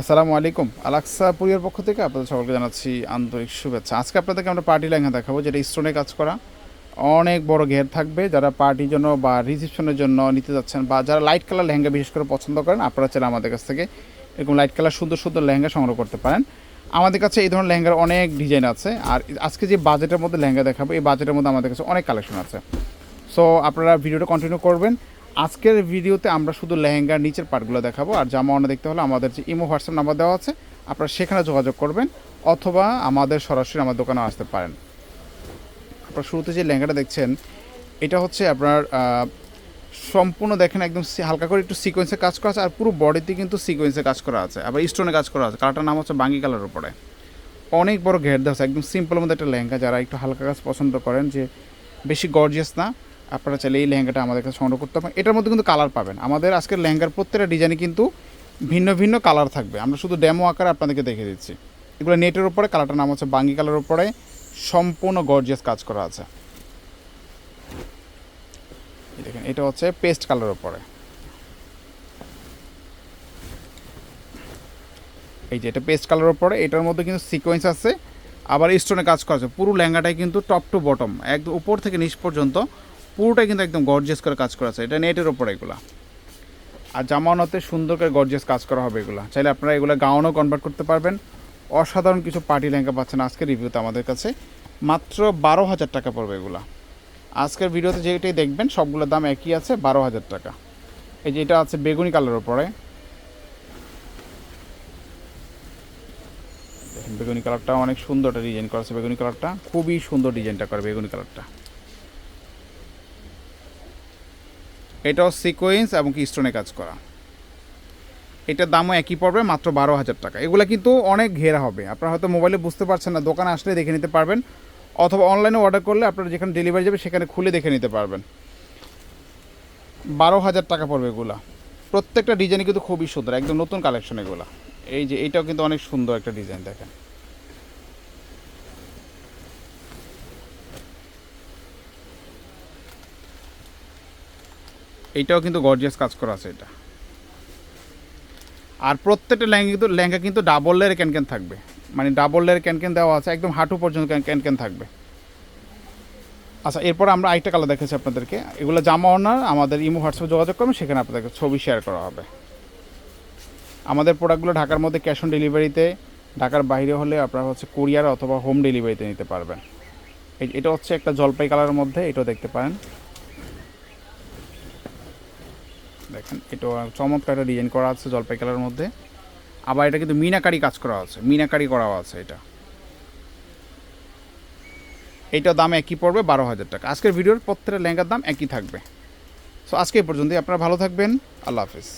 আসসালামু আলাইকুম। আলাক্সা পুরিয়ার পক্ষ থেকে আপনাদের সকলকে জানাচ্ছি আন্তরিক শুভেচ্ছা। আজকে আপনাদেরকে আমরা পার্টি লেহেঙ্গা দেখাবো, যেটা স্টোনে কাজ করা। অনেক বড় ঘের থাকবে, যারা পার্টির জন্য বা রিসেপশনের জন্য নিতে যাচ্ছেন বা যারা লাইট কালার লেহেঙ্গা বিশেষ করে পছন্দ করেন, আপনারা চাইলে আমাদের কাছ থেকে এরকম লাইট কালার সুন্দর সুন্দর লেহেঙ্গা সংগ্রহ করতে পারেন। আমাদের কাছে এই ধরনের লেহেঙ্গার অনেক ডিজাইন আছে, আর আজকে যে বাজেটের মধ্যে লেহেঙ্গা দেখাবো, এই বাজেটের মধ্যে আমাদের কাছে অনেক কালেকশন আছে। সো, আপনারা ভিডিওটা কন্টিনিউ করবেন। আজকের ভিডিওতে আমরা শুধু লেহেঙ্গার নিচের পার্টগুলো দেখাবো, আর জামা অন্য দেখতে হলে আমাদের যে ইমো হোয়াটসঅ্যাপ নাম্বার দেওয়া আছে, আপনারা সেখানে যোগাযোগ করবেন, অথবা আমাদের সরাসরি আমার দোকানে আসতে পারেন। আপনার শুরুতে যে লেহেঙ্গাটা দেখছেন, এটা হচ্ছে আপনার সম্পূর্ণ দেখেন একদম হালকা করে একটু সিকোয়েন্সে কাজ করা আছে, আর পুরো বডিতে কিন্তু সিকোয়েন্সে কাজ করা আছে, আবার স্টোনে কাজ করা আছে, কালারটার নাম হচ্ছে বাঙ্গি কালার উপরে। অনেক বড় ঘের দেওয়া আছে, একদম সিম্পল মধ্যে একটা লেহেঙ্গা, যারা একটু হালকা কাজ পছন্দ করেন, যে বেশি গর্জিয়াস না আপনারা চাইলে এই লেহেঙ্গাটা আমাদের কাছে সংগ্রহ করতে পারেন। এটার মধ্যে কিন্তু কালার পাবেন। আমাদের আজকের লেহেঙ্গার প্রত্যেকটা ডিজাইনে কিন্তু ভিন্ন ভিন্ন কালার থাকবে। আমরা শুধু ডেমো আকারে আপনাদেরকে দেখে দিচ্ছি। এগুলো নেটের উপরে কালারটার নাম হচ্ছে বাঙ্গি কালার উপরে। সম্পূর্ণ গর্জিয়াস কাজ করা আছে। দেখেন, এটা হচ্ছে পেস্ট কালার উপরে। এই যে এটা পেস্ট কালার উপরে, এটার মধ্যে কিন্তু সিকোয়েন্স আছে। আবার স্টোনে কাজ করা আছে। পুরো লেহেঙ্গাটাই কিন্তু টপ টু বটম একদম উপর থেকে নিচ পর্যন্ত পুরোটাই কিন্তু একদম গর্জিয়াস করে কাজ করা আছে। এটা নেটের উপরে এগুলা। আর জামানতে সুন্দর করে গর্জিয়াস কাজ করা হবে এগুলো। চাইলে আপনারা এগুলো গাউনও কনভার্ট করতে পারবেন। অসাধারণ কিছু পার্টি লেহেঙ্গা পাচ্ছেন আজকের রিভিউতে আমাদের কাছে। মাত্র বারো হাজার টাকা পড়বে এগুলা। আজকের ভিডিওতে যেটাই দেখবেন, সবগুলোর দাম একই আছে, বারো হাজার টাকা। এই যে এটা আছে বেগুনি কালার ওপরে বেগুনি কালারটা অনেক সুন্দর একটা ডিজাইন করা আছে, বেগুনি কালারটা খুবই সুন্দর ডিজাইনটা করে বেগুনি কালারটা এটাও সিকোয়েন্স এবং কি স্টোনে কাজ করা। এটার দামও একই পড়বে, মাত্র বারো হাজার টাকা। এগুলো কিন্তু অনেক ঘেরা হবে। আপনারা হয়তো মোবাইলে বুঝতে পারছেন না, দোকানে আসলে দেখে নিতে পারবেন, অথবা অনলাইনে অর্ডার করলে আপনারা যেখানে ডেলিভারি যাবে সেখানে খুলে দেখে নিতে পারবেন। বারো হাজার টাকা পড়বে এগুলা। প্রত্যেকটা ডিজাইন কিন্তু খুবই সুন্দর, একদম নতুন কালেকশন এগুলা। এই যে, এটাও কিন্তু অনেক সুন্দর একটা ডিজাইন দেখেন। এইটাও কিন্তু গর্জিয়াস কাজ করা আছে এটা। আর প্রত্যেকটা লেহেঙ্গা কিন্তু লেহেঙ্গা কিন্তু ডাবল লেয়ার ক্যান ক্যান থাকবে। মানে ডাবল লেয়ার ক্যান ক্যান দেওয়া আছে, একদম হাঁটু পর্যন্ত ক্যান ক্যান ক্যান থাকবে। আচ্ছা এরপর আমরা আরেকটা কালার দেখেছি আপনাদেরকে। এগুলো জামা ওনার, আমাদের ইমো হোয়াটসঅ্যাপে যোগাযোগ করবেন, সেখানে আপনাদেরকে ছবি শেয়ার করা হবে। আমাদের প্রোডাক্টগুলো ঢাকার মধ্যে ক্যাশ অন ডেলিভারিতে ঢাকার বাইরে হলে আপনারা হচ্ছে কুরিয়ার অথবা হোম ডেলিভারিতে নিতে পারবেন। এটা হচ্ছে একটা জলপাই কালারের মধ্যে, এটাও দেখতে পারেন। দেখেন, এটা চমৎকার একটা ডিজাইন করা আছে জলপাই কালারের মধ্যে। আবার এটা কিন্তু মিনাকারি কাজ করা আছে, মিনাকারি করাও আছে এটা। এটা দাম একই পড়বে বারো হাজার টাকা। আজকের ভিডিওর প্রত্যেকটা লেহেঙ্গার দাম একই থাকবে। সো আজকে এই পর্যন্তই, আপনারা ভালো থাকবেন, আল্লাহ হাফিজ।